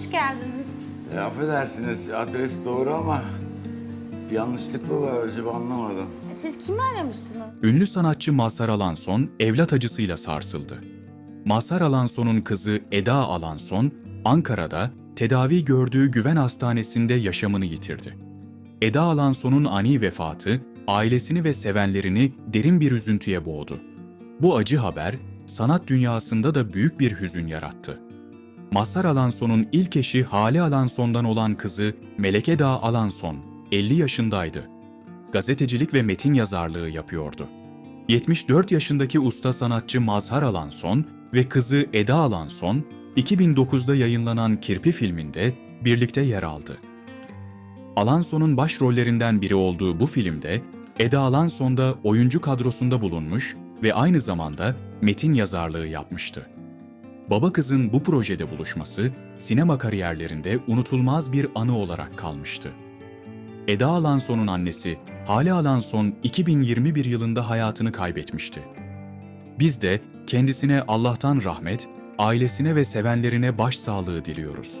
hoş geldiniz. E, affedersiniz adres doğru ama bir yanlışlık mı var acaba anlamadım. E, Siz kimi aramıştınız? Ünlü sanatçı Mazhar Alanson evlat acısıyla sarsıldı. Mazhar Alanson'un kızı Eda Alanson, Ankara'da tedavi gördüğü güven hastanesinde yaşamını yitirdi. Eda Alanson'un ani vefatı, ailesini ve sevenlerini derin bir üzüntüye boğdu. Bu acı haber, sanat dünyasında da büyük bir hüzün yarattı. Mazhar Alanson'un ilk eşi Hale Alanson'dan olan kızı Melek Eda Alanson, 50 yaşındaydı gazetecilik ve metin yazarlığı yapıyordu. 74 yaşındaki usta sanatçı Mazhar Alanson ve kızı Eda Alanson, 2009'da yayınlanan Kirpi filminde birlikte yer aldı. Alanson'un başrollerinden biri olduğu bu filmde Eda Alanson da oyuncu kadrosunda bulunmuş ve aynı zamanda metin yazarlığı yapmıştı. Baba kızın bu projede buluşması sinema kariyerlerinde unutulmaz bir anı olarak kalmıştı. Eda Alanson'un annesi Hale Alanson 2021 yılında hayatını kaybetmişti. Biz de kendisine Allah'tan rahmet, ailesine ve sevenlerine başsağlığı diliyoruz.